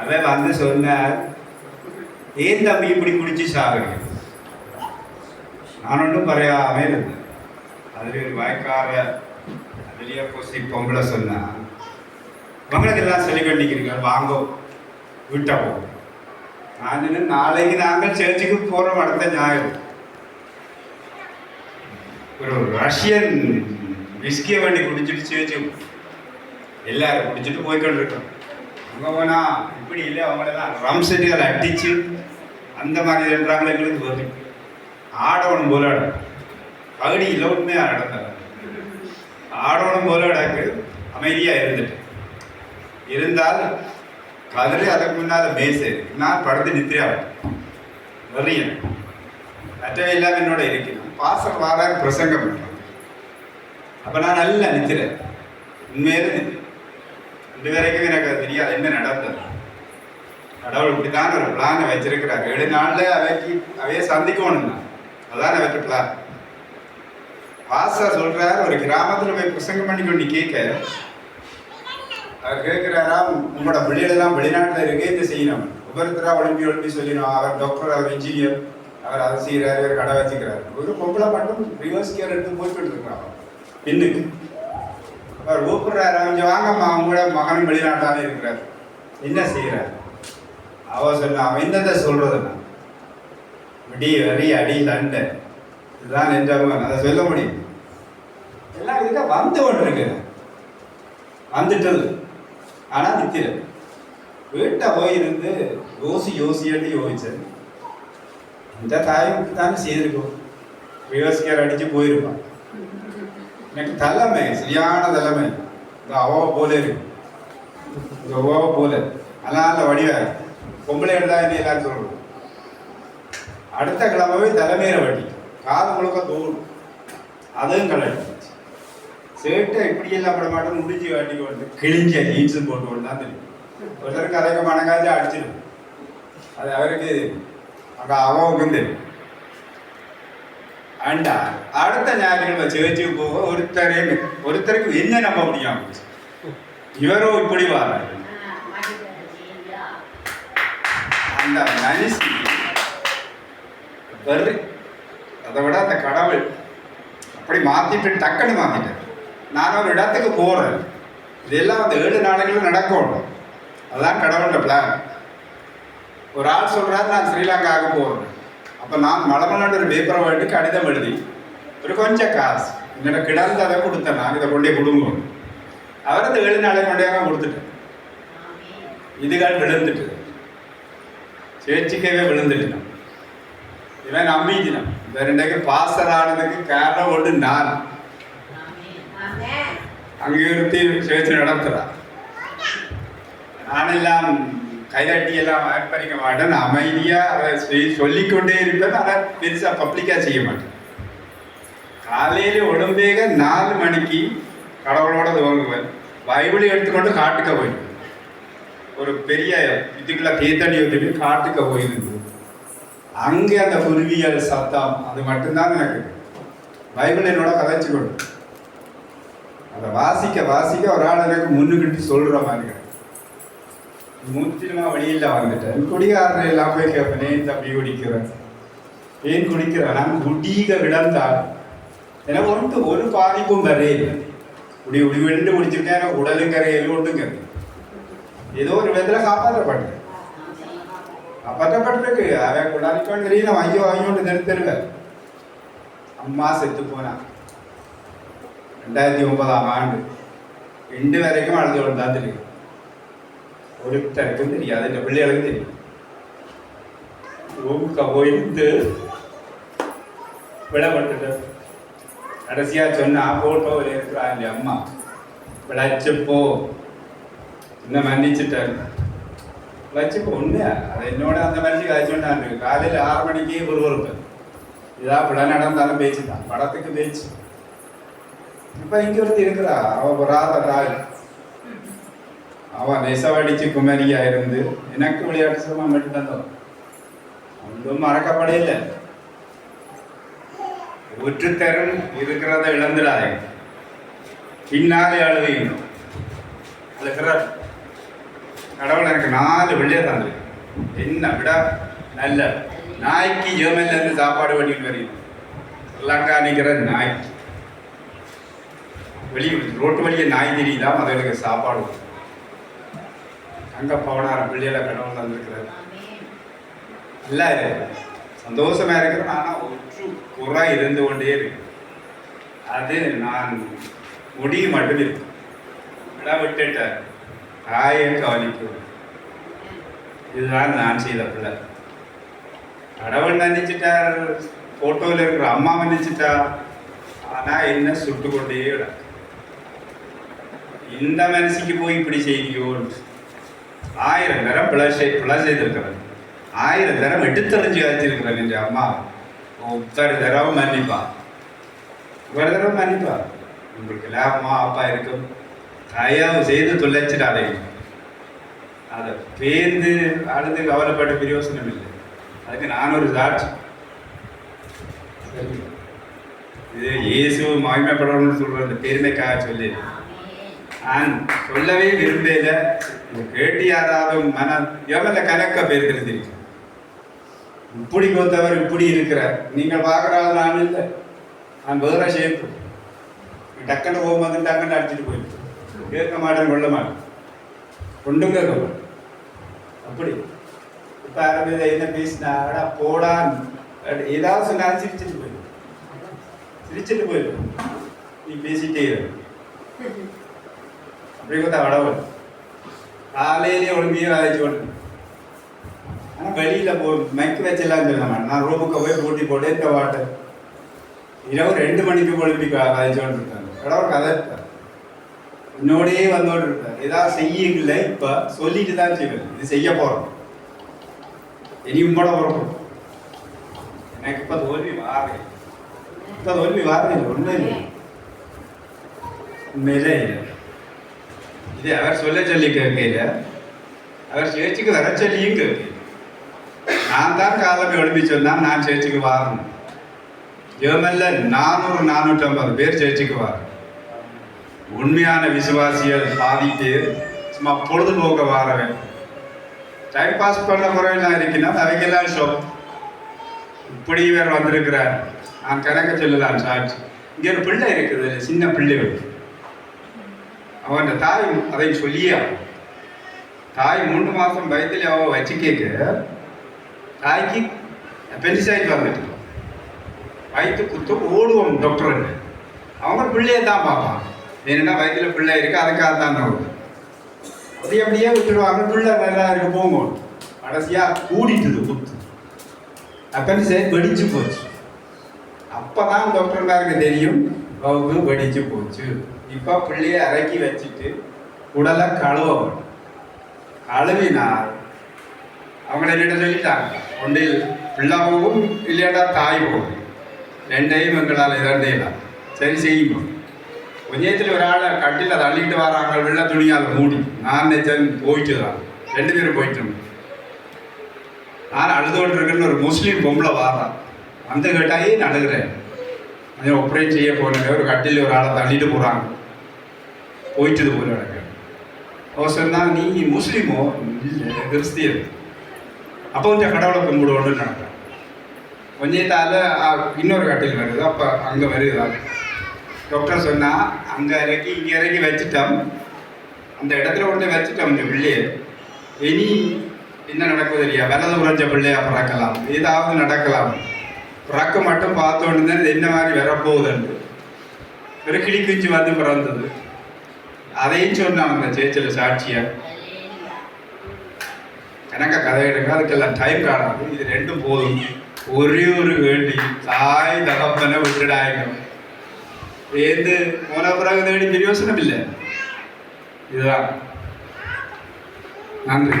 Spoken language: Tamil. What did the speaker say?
அவன் வந்து சொன்னார் ஏன் தம்பி இப்படி குடிச்சு சாகுறீங்க? நான் ஒன்றும் பறையாமே இருந்தேன். அதில் ஒரு வாய்க்கார அதுலேயே பூசி பொம்பளை சொன்னான் உங்களுக்கு எல்லாம் சொல்லி பண்ணிக்கிறீங்க வாங்கோ வீட்டை போ. நான் நாளைக்கு நாங்கள் சர்ச்சுக்கு போகிறோம் அடுத்த ஞாயிறு. ஒரு ரஷ்யன் விஸ்கியை வண்டி குடிச்சிட்டு சேர்ச்சு எல்லாரும் பிடிச்சிட்டு போய்கிட்டு இருக்கோம். அங்கே போனா இப்படி இல்லை அவங்களெல்லாம் ரம் செட்டுகள் அடிச்சு அந்த மாதிரி என்றாங்களே எங்களுக்கு வரும் ஆடவனும் போல பகுதி இல்லை நடந்தாங்க ஆடவனும் போல அமைதியாக இருந்துட்டு. இருந்தால் கதிரை அதுக்கு முன்னால் மேசு நான் படுத்து நித்திரையாகும் வரையும் மற்றவை இல்லாமல் என்னோட இருக்கிறேன். பாசம் வாரார் பிரசங்கம். பண்ணுறேன் அப்போ நான் நல்லா நிற்கிறேன் உண்மையிலே இது வரைக்கும் எனக்கு அது தெரியாது. என்ன நடந்தது? கடவுள் இப்படிதான் ஒரு பிளானை வச்சிருக்கிறார். ஏழு நாள்ல அவைக்கு அவைய சந்திக்கணும் தான் அதான் அவற்ற பிளான் பாஸ்டர் சொல்றார் ஒரு கிராமத்துல போய் பிரசங்கம் பண்ணி கொண்டு கேட்க. அவர் கேட்கிறாராம் உங்களோட பிள்ளைகளெல்லாம் வெளிநாட்டுல இருக்கே இந்த செய்யணும். ஒவ்வொருத்தரா ஒழுங்கி ஒழுங்கி சொல்லிடும் அவர் டாக்டர் அவர் இன்ஜினியர் அவர் அதை செய்கிறார் இவர் கடை வச்சுக்கிறார். ஒரு பொம்பளை மட்டும் ரிவர்ஸ் கேர் எடுத்து போய்கிட்டு இருக்கிறான் பின்னுக்கு. அவர் கூப்பிடுறாரு கொஞ்சம் வாங்கம்மா உங்களோட மகன் வெளிநாட்டாக இருக்கிறார். என்ன செய்கிறார்? அவர் சொன்ன அவன் என்னத்தை சொல்றதுன்னா விடி வரி அடி சண்டை இதுதான் நெஞ்சவன் அதை சொல்ல முடியும். எல்லாம் இதுக்கு வந்து கொண்டிருக்கு வந்துட்டது ஆனால் நித்திர வீட்டை போயிருந்து யோசி யோசியாட்டி யோசிச்சது இந்த தாயும் தானே செய்திருக்கும். ரிவர்ஸ்கேர் அடித்து போயிருப்பான். எனக்கு தலைமை சரியான தலைமை. இந்த அவாவை போல இருக்கு. இந்த அவாவை போல. அதனால வடிவ பொம்பளை எடுத்தா என்ன எல்லாரும் சொல்லணும் அடுத்த கிழமை தலைமையில வட்டி. காது முழுக்க தோணும் அதுவும் கலட்டி சேட்டை இப்படி எல்லாம் விட மாட்டோம் முடிஞ்சு வாட்டி கொண்டு கிழிஞ்ச ஜீன்ஸும் போட்டு கொண்டு தான் தெரியும். ஒருத்தருக்கு அரைக்க மணங்காச்சும் அடிச்சிடும். அது அவருக்கு அங்க அவவுக்கும் தெரியும். அண்டா அடுத்த ஞாயிற்றுக்கிழமை சேர்ச்சுக்கு போக ஒருத்தரே ஒருத்தருக்கு என்ன நம்ப முடியும்? இவரோ இப்படி வாராரு. அந்த மனுஷி வெறி அதை விட அந்த கடவுள் அப்படி மாத்திட்டு டக்குன்னு மாத்திட்டார். நான் ஒரு இடத்துக்கு போறேன். இதெல்லாம் அந்த ஏழு நாடுகளும் நடக்கணும் அதான் கடவுளோட பிளான் ஒரு ஆள் சொல்றாரு நான் ஸ்ரீலங்காவுக்கு போறேன். அப்போ நான் மலமலாண்டு ஒரு பேப்பரை வாட்டி கடிதம் எழுதி ஒரு கொஞ்சம் காசு என்னோட கிடந்ததை கொடுத்தேன் நான் இதை கொண்டே கொடுங்க அவர் அந்த ஏழு நாளை கொண்டே கொடுத்துட்டேன் இதுகள் விழுந்துட்டு சேர்ச்சிக்கவே விழுந்துட்டு இவன் நம்பிக்கணும் இந்த ரெண்டுக்கு பாசர் ஆனதுக்கு காரணம் ஒன்று நான் அங்கே ஒருத்தி சேர்த்து நடத்துறான் நானெல்லாம் கைதாட்டி எல்லாம் பண்ணிக்க மாட்டேன் அமைதியாக அமைதியா அதை சொல்லிக்கொண்டே இருப்பேன். அதை பெருசா பப்ளிக்கா செய்ய மாட்டேன். காலையில உடம்பேக நாலு மணிக்கு கடவுளோட துவங்குவேன். பைபிளை எடுத்துக்கொண்டு காட்டுக்க போய் ஒரு பெரிய இதுக்குள்ள தேத்தடி வந்துட்டு காட்டுக்க போயிருந்தது அங்கே அந்த குருவியல் சத்தம் அது மட்டும்தான் எனக்கு. பைபிள் என்னோட கதைச்சு கொண்டு அதை வாசிக்க வாசிக்க ஒரு ஆள் எனக்கு முன்னுக்கிட்டு சொல்ற மாதிரி. முற்றிலுமா வழியில் வந்துட்டேன். குடிகாரன் எல்லாம் போய் கேட்பேன் ஏன் தம்பி குடிக்கிறேன். ஏன் குடிக்கிறேன்? நான் குடிக விடந்தால். எனக்கு ஒன்று ஒரு பாதிப்பும் வரையில குடி குடி விழுந்து குடிச்சிருக்கேன். எனக்கு உடலும் கரையிலும் ஒன்றுங்க ஏதோ ஒரு விதத்தில் காப்பாற்றப்பட்டேன். காப்பாற்றப்பட்டிருக்கு. அவன் குடாரிக்கோன்னு தெரியல. ஐயோ ஐயோன்னு நிறுத்திருவேன் அம்மா செத்து போனான் ரெண்டாயிரத்தி ஒன்பதாம் ஆண்டு. ரெண்டு வரைக்கும் அழுது கொண்டு தான் தெரியும்? ஒருத்தருக்கும் தெரியாது இந்த பிள்ளைகளுக்கும் தெரியும் ரூமுக்கு போயிருந்து விடப்பட்டுட்டு கடைசியா சொன்னா போட்டோவில் இருக்கிறா இல்லையா அம்மா விளைச்சப்போ என்ன மன்னிச்சுட்டாரு விளைச்சப்போ உண்மையா அதை என்னோட அந்த மனுஷன் கழிச்சுட்டாரு காலையில் ஆறு மணிக்கே ஒருவருக்கு இதா விட நடந்தாலும் பேச்சு தான் படத்துக்கு பேச்சு இப்ப இங்க ஒருத்தர் இருக்கிறா அவ வராத ராய் அவன் நெசவடிச்சு குமரியா இருந்து எனக்கு விளையாட்டு சிரமம் மட்டும் தந்தோம் ஒன்றும் மறக்கப்படையில ஒற்றுத்தரன் இருக்கிறத இழந்துடாதே. பின்னாலே அழுவீங்க அழுகிறார் கடவுள் எனக்கு நாலு பிள்ளைய தந்து என்ன விட? நல்ல நாய்க்கு ஜெர்மன்ல சாப்பாடு பண்ணிட்டு வரீங்க ஸ்ரீலங்கா நிற்கிற நாய். வெளியே ரோட்டு வழியே நாய் தெரியுதா? அதுகளுக்கு சாப்பாடு அங்க பவனார பிள்ளையில கடவுள் தந்திருக்கிறார் நல்லா சந்தோஷமா இருக்கிறேன். ஆனா ஒற்று குறை இருந்து கொண்டே இருக்கு. அது நான் முடி மட்டும் இருக்கும் விட விட்டுட்டேன் தாயை கவனிக்கும் இதுதான் நான் செய்த பிள்ளை. கடவுள் நினைச்சிட்டார் போட்டோவில் இருக்கிற அம்மா நினைச்சிட்டா ஆனா என்ன சுட்டு கொண்டே இந்த மனசுக்கு போய் இப்படி செய்தியோன்னு ஆயிரம் தரம் பிழை செய் பிழை செய்திருக்கிறேன். ஆயிரம் தரம் எடுத்தறிஞ்சு காய்ச்சிருக்கிறேன் என் அம்மா. ஒவ்வொரு தடவை மன்னிப்பா. ஒரு தடவை மன்னிப்பா. உங்களுக்கு எல்லாம் அம்மா அப்பா இருக்கும். தயவு செய்து தொலைச்சிடாதீங்க அதை பேர்ந்து அழுது கவலைப்பட்ட பிரயோசனம் இல்லை. அதுக்கு நான் ஒரு சாட்சி. இது இயேசு மகிமைப்படணும்னு சொல்கிற அந்த பெருமைக்காக சொல்லி நான் சொல்லவே விரும்பல கேட்டு யாராவது மன எவ்வளவு கலக்க பேருக்கிறது இப்படி கொத்தவர் இப்படி இருக்கிறார். நீங்கள் பார்க்குறாள் நான் இல்லை. நான் வேற ஷேப்பு டக்குன்னு போகும்போது டக்குன்னு அடிச்சுட்டு போயிட்டு கேட்க மாட்டேன் கொள்ள மாட்டேன். ஒன்றும் கேட்க மாட்டேன். அப்படி. இப்போ அரபியில் என்ன பேசினா அடா போடான்னு ஏதாவது சொன்னாலும் சிரிச்சிட்டு போயிடும். சிரிச்சிட்டு போயிடும். நீ பேசிட்டே இரு. அப்படி பார்த்தா வடவன் காலையிலே ஒழுங்கியே வாதிச்சு கொண்டு ஆனால் வெளியில் போ மைக்கு வச்செல்லாம் சொல்ல மாட்டேன் நான் ரூமுக்கு போய் பூட்டி போட்டு இந்த பாட்டு இரவு ரெண்டு மணிக்கு ஒழும்பி வாதிச்சு கொண்டு இருக்காங்க கடவுள் கதை இருப்பார் என்னோடயே வந்தோடு இருப்பார் ஏதாவது செய்யல இப்போ சொல்லிட்டு தான் செய்வேன் இது செய்ய போகிறோம் இனி உங்களோட வரணும் எனக்கு இப்போ தோல்வி வாரே இப்போ தோல்வி வாரே ஒன்றும் இல்லை உண்மையிலே இல்லை இது அவர் சொல்ல சொல்லி கேட்கல அவர் சேர்ச்சுக்கு வர சொல்லியும் கேட்கல நான் தான் காலம் எழுப்பி சொன்னா நான் சேர்ச்சிக்கு வரணும். ஜெர்மன்ல நானூறு நானூற்றம்பது பேர் சேர்ச்சிக்கு வரணும். உண்மையான விசுவாசிகள் பாதி பேர் சும்மா பொழுதுபோக்க வாரவன். டைம் பாஸ் பண்ண முறையில் இருக்குன்னா அவைக்கெல்லாம் ஷோப் இப்படி இவர் வந்திருக்கிறார். நான் கணக்க சொல்லலாம் சாட்சி. இங்கே ஒரு பிள்ளை இருக்குது சின்ன பிள்ளைகள் அவன் தாய் அதை சொல்லியே தாய் மூணு மாதம் வயதில் அவன் வச்சு கேட்க தாய்க்கு பென்சிசைட் வந்துட்டு. வயிற்று குத்து ஓடுவோம் டாக்டர் அவங்க பிள்ளையை தான் பார்ப்பான் ஏன்னா வயிற்றுல பிள்ளை இருக்குது அதுக்காக தான் ஓடுது அது அப்படியே விட்டுருவாங்க பிள்ளை நல்லா இருக்கு போங்க. கடைசியாக கூடிட்டுது குத்து. அப்பெண்டிசைட் வெடிச்சு போச்சு. டாக்டர் டாக்டர்காருக்கு தெரியும் வகு வெடிச்சு போச்சு. இப்போ பிள்ளையை இறக்கி வச்சுட்டு உடலை கழுவணும் கழுவினால் அவங்க என்னிட்ட சொல்லிட்டாங்க. ஒன்றில் பிள்ளை போகும் இல்லையாட்டா தாய் போகும். ரெண்டையும் எங்களால் இரண்டையெல்லாம் சரி செய்யும் கொஞ்சத்தில் ஒரு ஆளை கட்டில தள்ளிட்டு வராங்க வெள்ள துணியால் மூடி. நான் நினைச்சேன் போயிட்டு தான். ரெண்டு பேரும் போயிட்டோம் நான் அழுதுகிட்டு இருக்குன்னு ஒரு முஸ்லீம் பொம்பளை வாரான் வந்து கேட்டாயே நடுகிறேன். அழுகிறேன் கொஞ்சம் ஒப்ரேட் செய்ய போனேன் ஒரு கட்டில் ஒரு ஆளை தள்ளிட்டு போகிறாங்க போயிட்டது போல எனக்கு அவர் சொன்னால் நீ முஸ்லீமோ இல்லை கிறிஸ்தியன் அப்போ கொஞ்சம் கடவுளை கும்பிடுவோன்னு நினைக்கிறேன் கொஞ்சத்தால் இன்னொரு கட்டில் வருது அப்போ அங்கே வருதா டாக்டர் சொன்னால் அங்கே இறக்கி இங்கே இறக்கி வச்சுட்டோம் அந்த இடத்துல கொண்டு வச்சுட்டோம் இந்த பிள்ளையை இனி என்ன நடக்குது இல்லையா வலது உறைஞ்ச பிள்ளையா பிறக்கலாம் ஏதாவது நடக்கலாம் பிறக்க மட்டும் பார்த்தோன்னு தான் என்ன மாதிரி வரப்போகுதுன்னு ஒரு கிளி குஞ்சு வந்து பிறந்தது அதையும் சொன்னான் அந்த சேச்சில் சாட்சியா எனக்கு கதை எடுக்க அதுக்கெல்லாம் டைம் காணாது இது ரெண்டும் போதும் ஒரே ஒரு வேண்டி தாய் தகப்பனை விட்டுடாங்க ஏந்து போன பிறகு தேடி யோசனம் இல்லை இதுதான் நன்றி